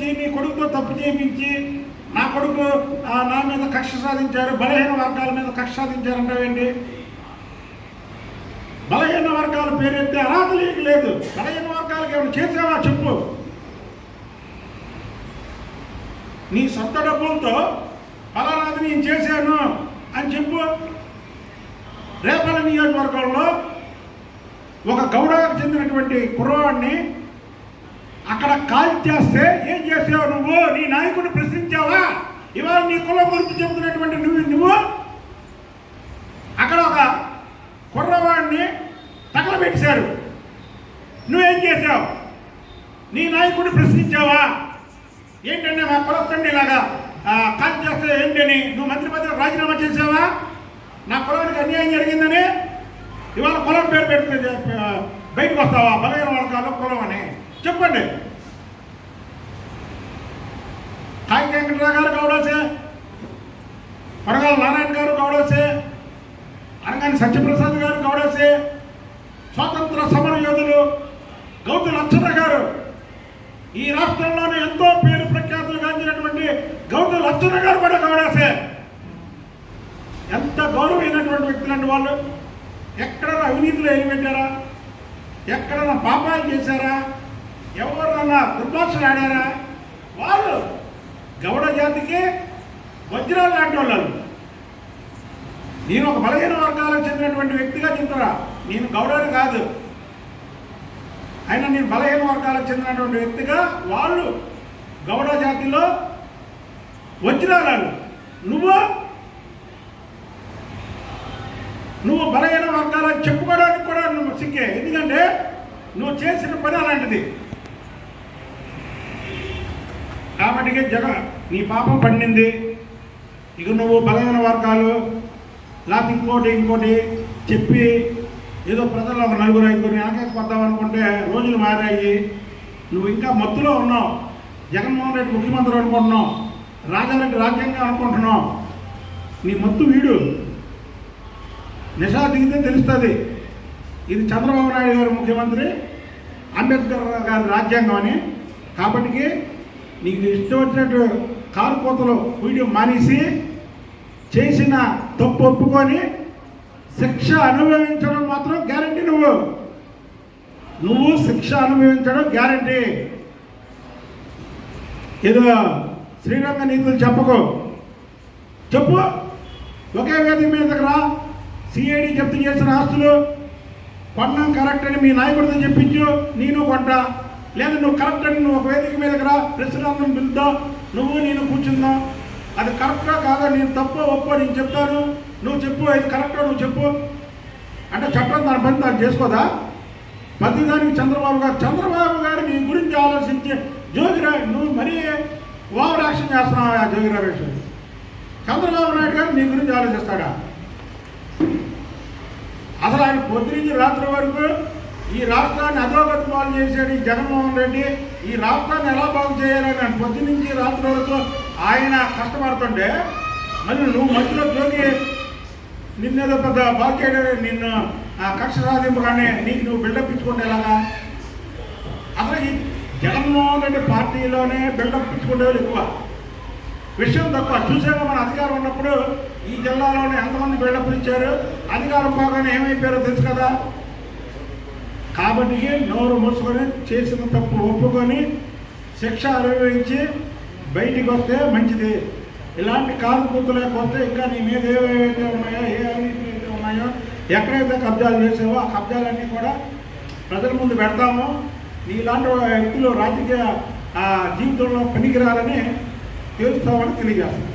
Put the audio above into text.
కొడుకుతో తప్పు చేయించి నా కొడుకు నా మీద కక్ష సాధించారు బలహీన వర్గాల మీద కక్ష సాధించారంటావేంటి బలహీన వర్గాల పేరెత్తే అర్హత లేదు. బలహీన వర్గాలకు ఏమైనా చేసావా చెప్పు. నీ సొంత డబ్బులతో ఫలానాది నేను చేశాను అని చెప్పు. రేపల నియోజకవర్గంలో ఒక గౌడకు చెందినటువంటి కుర్రవాడిని అక్కడ కాల్ చేస్తే ఏం చేసావు నువ్వు? నీ నాయకుడిని ప్రశ్నించావా? ఇవాళ నీ కులం గురించి చెబుతున్నటువంటి నువ్వు నువ్వు? అక్కడ ఒక కుర్రవాడిని తగలబెట్టేశారు. నువ్వేం చేసావు? నీ నాయకుడిని ప్రశ్నించావా? ఏంటంటే మా కులస్తండి ఇలాగా కాల్ చేస్తే ఏంటని నువ్వు మంత్రి పదవి రాజీనామా చేసావా నా కులానికి అన్యాయం జరిగిందని? ఇవాళ కులం పేరు పెట్టి బయటకు వస్తావా? బలహీన వర్గాల్లో కులం అని. చెప్పండి. తాయి వెంకటరావు గారు కావడోసే పొరగాల నారాయణ గారు కావడోసే అనగాని సత్యప్రసాద్ గారు కావడోసే స్వాతంత్ర సమర యోధులు గౌతు లక్షణ గారు. ఈ రాష్ట్రంలోనే ఎంతో పేరు ప్రఖ్యాతులు గాంచినటువంటి గౌతు లక్షణ గారు కూడా గౌడసే ఎంత గౌరవమైనటువంటి వ్యక్తులండి వాళ్ళు. ఎక్కడన్నా అవినీతిలో ఎలిపెట్టారా ఎక్కడన్నా పాపాలు చేశారా? ఎవరన్నా దుర్భాషలు ఆడారా? వాళ్ళు గౌడ జాతికి వజ్రాలు లాంటి వాళ్ళు నేను ఒక బలహీన వర్గాలకు చెందినటువంటి వ్యక్తిగా చెప్తున్నా నేను గౌడని కాదు. అయినా నేను బలహీన వర్గాలకు చెందినటువంటి వ్యక్తిగా వాళ్ళు గౌడ జాతిలో వజ్రాలు నువ్వు నువ్వు బలహీన వర్గాలకు చెప్పుకోవడానికి కూడా నువ్వు సిక్కే. ఎందుకంటే నువ్వు చేసిన పని అలాంటిది. కాబట్టి జగ నీ పాపం పండింది. ఇక నువ్వు బలహీన వర్గాలు లేకపోతే ఇంకోటి ఇంకోటి చెప్పి ఏదో ప్రజల్లో ఒక నలుగురు ఐదుగురిని ఆకేసుకొద్దాం అనుకుంటే రోజులు మారాయి. నువ్వు ఇంకా మత్తులో ఉన్నావు. జగన్మోహన్ రెడ్డి ముఖ్యమంత్రి అనుకుంటున్నావు. రాజారెడ్డి రాజ్యాంగం అనుకుంటున్నావు. నీ మత్తు వీడు. నిషా దిగితే తెలుస్తుంది. ఇది చంద్రబాబు నాయుడు గారు ముఖ్యమంత్రి అంబేద్కర్ గారి రాజ్యాంగం అని. కాబట్టి నీకు ఇష్టం వచ్చినట్టు కారు కోతలు వీడియో మానేసి చేసిన తప్పు ఒప్పుకొని శిక్ష అనుభవించడం మాత్రం గ్యారంటీ నువ్వు. నువ్వు శిక్ష అనుభవించడం గ్యారంటీ. ఏదో శ్రీరంగ నీతులు చెప్పకు. చెప్పు. ఒకే వేదిక మీదకి రా. సిఐడి జప్తు చేసిన ఆస్తులు కొన్నాం కరెక్ట్ అని మీ నాయకుడితో చెప్పించు. నేను కొంటా. లేదా నువ్వు కరెక్ట్ అని నువ్వు ఒక వేదిక మీదకి రా. ప్రశ్నార్థం పిలుద్దాం. నువ్వు నేను కూర్చుందాం అది కరెక్టా కాదా? నేను తప్ప ఒప్పో నేను చెప్తాను. నువ్వు చెప్పు అది కరెక్టా నువ్వు చెప్పు. అంటే చట్టం దాని పని దాన్ని చేసుకోదా? ప్రతిదానికి చంద్రబాబు గారు చంద్రబాబు గారు నీ గురించి ఆలోచించి జోగిరా నువ్వు మరీ ఓవర్ యాక్షన్ చేస్తున్నావు ఆ జోగి రమేష్ చంద్రబాబు నాయుడు గారు నీ గురించి ఆలోచిస్తాడా? అసలు ఆయన పొద్దు నుంచి రాత్రి వరకు ఈ రాష్ట్రాన్ని అధోగతి పాలు చేశాడు ఈ జగన్మోహన్ రెడ్డి. ఈ రాష్ట్రాన్ని ఎలా బాగు చేయాలని పొద్దు నుంచి రాత్రి వరకు ఆయన కష్టపడుతుంటే మళ్ళీ నువ్వు మధ్యలో జోగి నిన్నేదో పెద్ద బాగు చేయడం నిన్ను ఆ కక్ష సాధింపగానే నీకు నువ్వు బిల్డప్ ఇచ్చుకుంటే ఎలాగా అసలు ఈ జగన్మోహన్ రెడ్డి పార్టీలోనే బిల్డప్ ఇచ్చుకునే వాళ్ళు ఎక్కువ. విషయం తక్కువ. చూసాక మన అధికారం ఉన్నప్పుడు ఈ జిల్లాలోనే ఎంతమంది బిల్డప్లు ఇచ్చారు? అధికారం పోగానే ఏమైపోయారో తెలుసు కదా? కాబట్టి నోరు మూసుకొని చేసిన తప్పు ఒప్పుకొని శిక్ష అనుభవించి బయటికి వస్తే మంచిది. ఇలాంటి కాలు కూతులేకపోతే ఇంకా నీ మీద ఏవైతే ఉన్నాయో ఏ అవినీతి అయితే ఉన్నాయో ఎక్కడైతే కబ్జాలు చేసావో ఆ కబ్జాలన్నీ కూడా ప్రజల ముందు పెడతాము. నీలాంటి వ్యక్తులు రాజకీయ జీవితంలో పనికిరాలని తెలుస్తామని తెలియజేస్తాం.